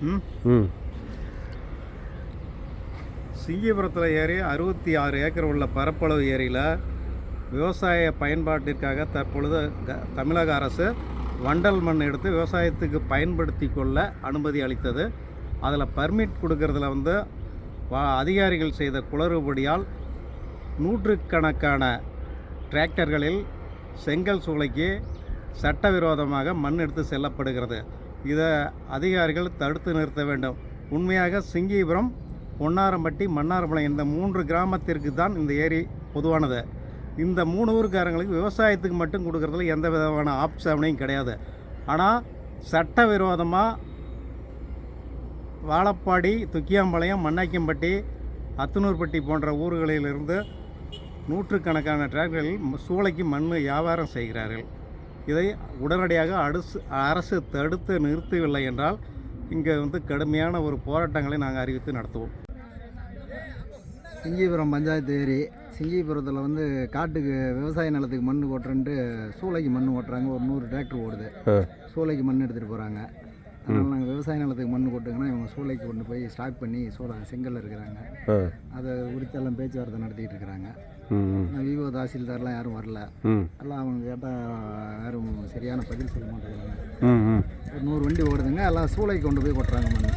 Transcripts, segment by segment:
ம்? ம். சிங்கிபுரத்தில் ஏரி அறுபத்தி ஆறு ஏக்கர் உள்ள பரப்பளவு ஏரியில் விவசாய பயன்பாட்டிற்காக தற்பொழுது க- தமிழக அரசு வண்டல் மண் எடுத்து விவசாயத்துக்கு பயன்படுத்தி கொள்ள அனுமதி அளித்தது. அதில் பர்மிட் கொடுக்கறதுல வந்து அதிகாரிகள் செய்த குளறுபடியால் நூற்றுக்கணக்கான டிராக்டர்களில் செங்கல் சூளைக்கு சட்டவிரோதமாக மண் எடுத்து செல்லப்படுகிறது. இதை அதிகாரிகள் தடுத்து நிறுத்த வேண்டும். உண்மையாக சிங்கிபுரம் பொன்னாரம்பட்டி மன்னார்பாளையம் இந்த மூன்று கிராமத்திற்கு தான் இந்த ஏரி பொதுவானது. இந்த மூணு ஊருக்காரங்களுக்கு விவசாயத்துக்கு மட்டும் கொடுக்குறதுல எந்த விதமான ஆப்ஷனையும் கிடையாது. ஆனால் சட்டவிரோதமாக வாழப்பாடி துக்கியாம்பாளையம் மண்ணாக்கியம்பட்டி அத்தனூர்பட்டி போன்ற ஊர்களிலிருந்து நூற்றுக்கணக்கான டிராக்டர்களில் சூளைக்கு மண் வியாபாரம் செய்கிறார்கள். இதை உடனடியாக அரசு அரசு தடுத்து நிறுத்தவில்லை என்றால் இங்கே வந்து கடுமையான ஒரு போராட்டங்களை நாங்கள் அறிவித்து நடத்துவோம். சிங்கிபுரம் பஞ்சாயத்து ஏரி சிங்கிபுரத்தில் வந்து காட்டுக்கு விவசாய நிலத்துக்கு மண் ஓட்டுறன்ட்டு சூளைக்கு மண் ஓட்டுறாங்க ஒரு நூறு டிராக்டர் ஓடுது. சூளைக்கு மண் எடுத்துகிட்டு போகிறாங்க அதனால் நாங்கள் விவசாய நிலத்துக்கு மண் கொட்டுங்கன்னா இவங்க சூளைக்கு கொண்டு போய் ஸ்டாக் பண்ணி சூளை செங்கல்ல இருக்கிறாங்க. அதை குறித்தெல்லாம் பேச்சுவார்த்தை நடத்திட்டு இருக்கிறாங்க. விவோ தாசில்தார்லாம் யாரும் வரல. எல்லாம் அவங்க கேட்டால் யாரும் சரியான பதில் சொல்ல மாட்டேங்கிறாங்க. ஒரு நூறு வண்டி ஓடுதுங்க எல்லாம் சூளைக்கு கொண்டு போய் கொட்டுறாங்க மண்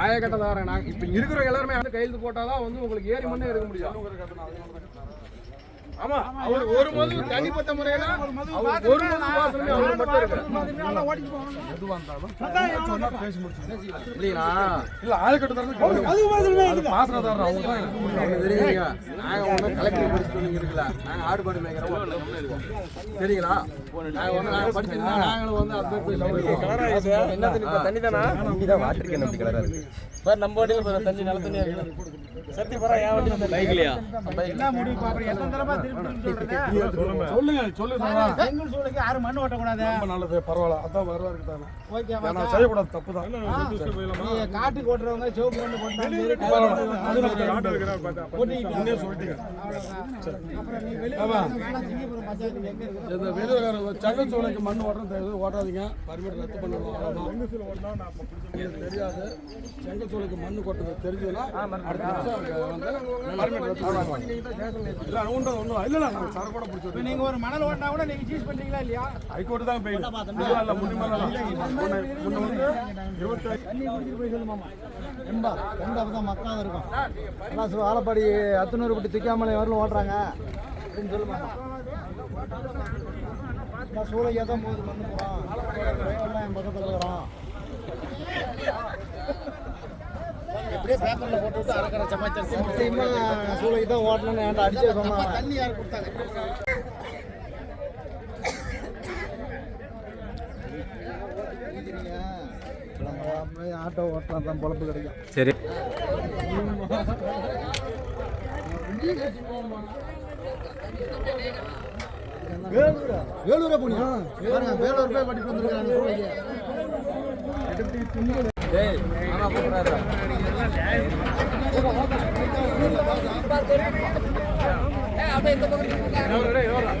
ஆயக்கட்டதாரன் இப்ப இருக்கிற எல்லாருமே வந்து கையெழுத்து போட்டாதான் வந்து உங்களுக்கு ஏறி மண்ணே இருக்க முடியும். ஆமா அவர் ஒரு மது தனிப்பட்ட முறையில அவர் ஒரு மது வாசலுமே அவர் மட்டும் இல்ல அது அவங்க தான் தெரியுங்க. நாங்க ஒண்ணு கலெக்டர் இருக்கல நாங்க ஆடு பாடு மேய்க்கிறோம் சரிங்களா? நாங்க ஒண்ணு நாங்க படிச்சிருந்தா நாங்களும் வந்து அது போய் சொல்றோம் என்ன தண்ணி தானா இதான் வாட்டர் கேன் அப்படி பார் நம்ம வண்டியில தண்ணி நல்ல தண்ணியா இருக்கு. சத்தி பரா என் வண்டி பைக்லயா? என்ன முடிவு பார்க்குறீங்க எத்தனை தடவை சொல்லுங்க. சொல்லுங்க. யாரும் மண் ஓட்டக்கூடாது. ரொம்ப நல்லது பரவாயில்ல. அதான் வருவா நான் செய்யக்கூடாது தப்பு தான். காட்டுக்கு ஓட்டுறவங்க சிவப்பு மண் கொண்டாந்து சொல்லிட்டீங்க. இந்த வெளியூர் மண் ஓட்டுறது ஓட்டாதீங்க. பர்மிட் ரத்து பண்ணணும். தெரியாது. செங்கச்சோலைக்கு மண் கொட்டுறது தெரிஞ்சதுன்னா அடுத்த வருஷம் அங்க வந்து பர்மிட் ரத்து பண்ணுவாங்க இல்லை ஒன்றும் ஒன்றும் இல்லை நீங்க ஒரு மணல் ஓட்டினா கூட நீங்க சீஸ் பண்றீங்களா இல்லையா? ஹைகோர்ட்டு தான் போயிடும் இல்லை இல்லை முன்னிமலை முன்ன வந்து இருபத்தி தண்ணி குடிச்சிட்டு போய் சொல்லுமாமா எண்பா தான் மக்கள் இருக்கும். எல்லாம் ஆலப்பாடி அத்தனூர் பட்டி துக்காமலை வரலும் ஓட்டுறாங்க. அப்படின்னு சொல்லுமாமா நான் சூளைக்கு தான் போகுது மண்ணு போகிறோம் எல்லாம் என் பக்கத்தில் இருக்கிறோம் பேப்பரில் போட்டு சமாச்சாரம் சூளைக்கு தான் ஓட்டணும்னு என்கிட்ட அடிச்சே சொன்னாங்க. தண்ணி யார் கொடுத்தாங்க? ஆட்டோ ஓட்டலாம் தான் பொழப்பு கிடைக்கும். சரி. வேலூரா? போனியா? பாருங்க வேலூர் போய் படிப்பு வந்திருக்காங்க சூளைக்கு டேய் ஆமா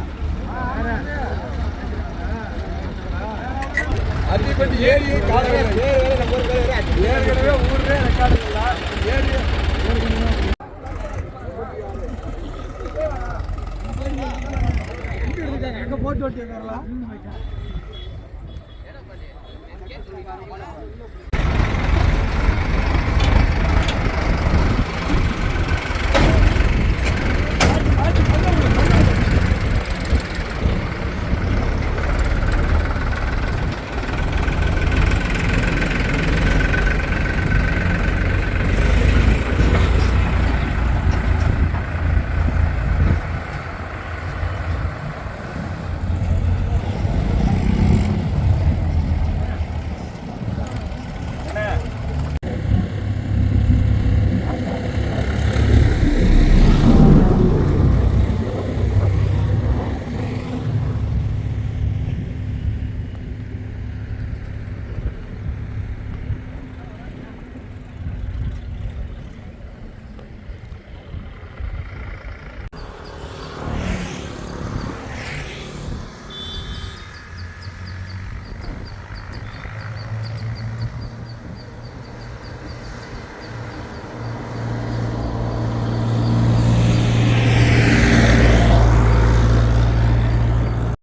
பற்றி ஏரியை காலவேலை ஏற்கனவே ஊர்லேயே ரெக்கார்டு இல்லை. ஏரியை எங்கே போட்டு ஓட்டி வரலாம்